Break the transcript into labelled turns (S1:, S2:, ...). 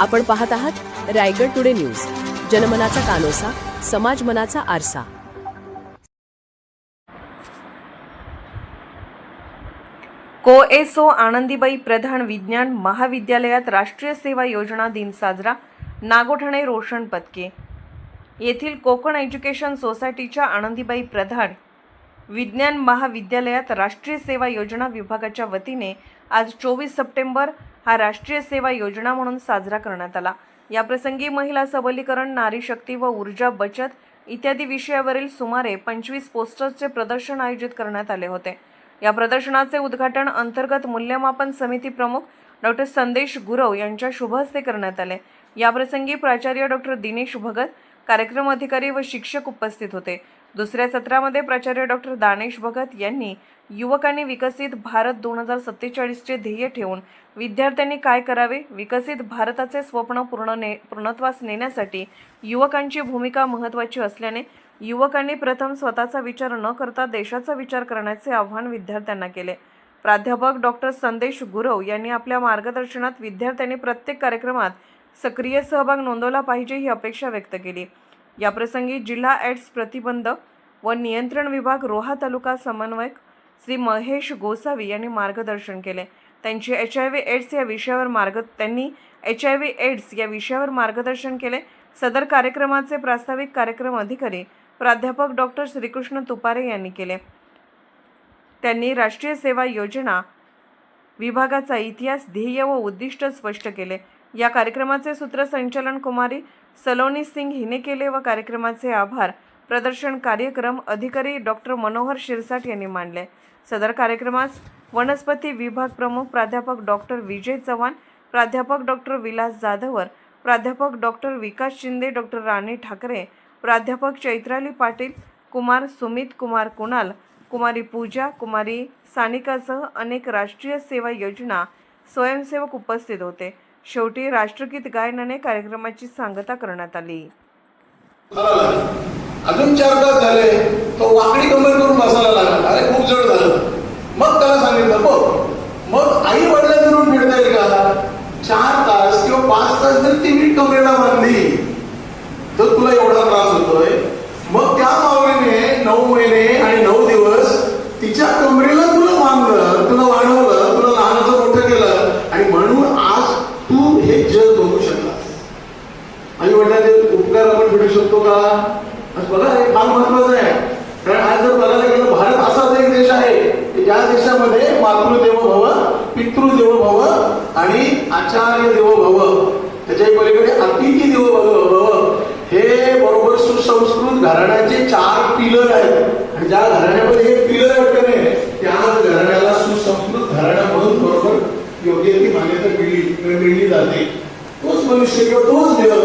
S1: आपण पाहत आहात रायगड टुडे न्यूज. जनमनाचा कानोसा समाज मनाचा आरसा.
S2: कोएसओ आनंदीबाई प्रधान विज्ञान महाविद्यालयात राष्ट्रीय सेवा योजना दिन साजरा नागोठणे रोशन पदके. येथील कोकण एज्युकेशन सोसायटीच्या आनंदीबाई प्रधान विज्ञान महाविद्यालयात राष्ट्रीय सेवा योजना विभागाच्या वतीने आज चोवीस सप्टेंबर हा राष्ट्रीय सेवा योजना म्हणून साजरा करण्यात आला. याप्रसंगी महिला सबलीकरण नारी शक्ती व ऊर्जा बचत इत्यादी विषयावरील सुमारे पंचवीस पोस्टर्सचे प्रदर्शन आयोजित करण्यात आले होते. या प्रदर्शनाचे उद्घाटन अंतर्गत मूल्यमापन समिती प्रमुख डॉक्टर संदेश गुरव यांच्या शुभहस्ते करण्यात आले. याप्रसंगी प्राचार्य डॉक्टर दिनेश भगत कार्यक्रम अधिकारी व शिक्षक उपस्थित होते. दुसऱ्या सत्रामध्ये प्राचार्य डॉक्टर दानेश भगत यांनी युवकांनी विकसित भारत दोन हजार सत्तेचाळीसचे ध्येय ठेवून विद्यार्थ्यांनी काय करावे? विकसित भारताचे स्वप्न पूर्ण ने पूर्णत्वास नेण्यासाठी युवकांची भूमिका महत्त्वाची असल्याने युवकांनी प्रथम स्वतःचा विचार न करता देशाचा विचार करण्याचे आव्हान विद्यार्थ्यांना केले. प्राध्यापक डॉक्टर संदेश गुरव यांनी आपल्या मार्गदर्शनात विद्यार्थ्यांनी प्रत्येक कार्यक्रमात सक्रिय सहभाग नोंदवला पाहिजे ही अपेक्षा व्यक्त केली. याप्रसंगी जिल्हा एड्स प्रतिबंध व नियंत्रण विभाग रोहा तालुका समन्वयक श्री महेश गोसावी यांनी मार्गदर्शन केले. त्यांची एच आय व्ही एड्स या विषयावर मार्ग त्यांनी एच आय व्ही एड्स या विषयावर मार्गदर्शन केले. सदर कार्यक्रमाचे प्रास्ताविक कार्यक्रम अधिकारी प्राध्यापक डॉक्टर श्रीकृष्ण तुपारे यांनी केले. त्यांनी राष्ट्रीय सेवा योजना विभागाचा इतिहास ध्येय व उद्दिष्ट स्पष्ट केले. या कार्यक्रमाचे सूत्रसंचालन कुमारी सलोनी सिंग हिने केले व कार्यक्रमाचे आभार. प्रदर्शन कार्यक्रम अधिकारी डॉक्टर मनोहर शिरसाट यांनी मानले सदर कार्यक्रमास वनस्पती विभाग प्रमुख प्राध्यापक डॉक्टर विजय चव्हाण प्राध्यापक डॉक्टर विलास जाधवर प्राध्यापक डॉक्टर विकास शिंदे डॉक्टर राणी ठाकरे प्राध्यापक चैत्राली पाटील कुमार सुमित कुमार कुणाल कुमारी पूजा कुमारी सानिकासह अनेक राष्ट्रीय सेवा योजना स्वयंसेवक उपस्थित होते. शेवटी राष्ट्रगीत गायनाने कार्यक्रमाची सांगता करण्यात आली.
S3: अजून चार तास झाले तो वाकडी कमर करून बसायला लागला. अरे खूप जड झालं. मग त्याला सांगितलं बघ मग आई वडिलांकडून मिळता येईल का? चार तास किंवा पाच तास जर ती मीठ कमरेला बांधली तर तुला एवढा त्रास होतोय मग त्या मावळीने नऊ महिने आणि नऊ दिवस तिच्या कमरेला तुला बांधलं तुला वाढवलं तुला लहानाचं मोठं केलं आणि म्हणून आज तू हे जग बघू शकला आई वडिलांचे उपकार आपण भेटू शकतो का? बघा हे फार महत्वाचं आहे. कारण आज जर बघायला गेलं भारत असाच एक देश आहे. की ज्या देशामध्ये मातृदेवो भव पितृदेव भव आणि आचार्य देवो भव त्याच्या पलीकडे अतिथी देवो भव हे बरोबर सुसंस्कृत घराण्याचे चार पिलर आहेत. आणि ज्या घराण्यामध्ये हे पिलर आहेत त्या नाही घराण्याला सुसंस्कृत घराणा म्हणून बरोबर योग्य ती मान्यता मिळली जाते. तोच मनुष्य किंवा तोच देव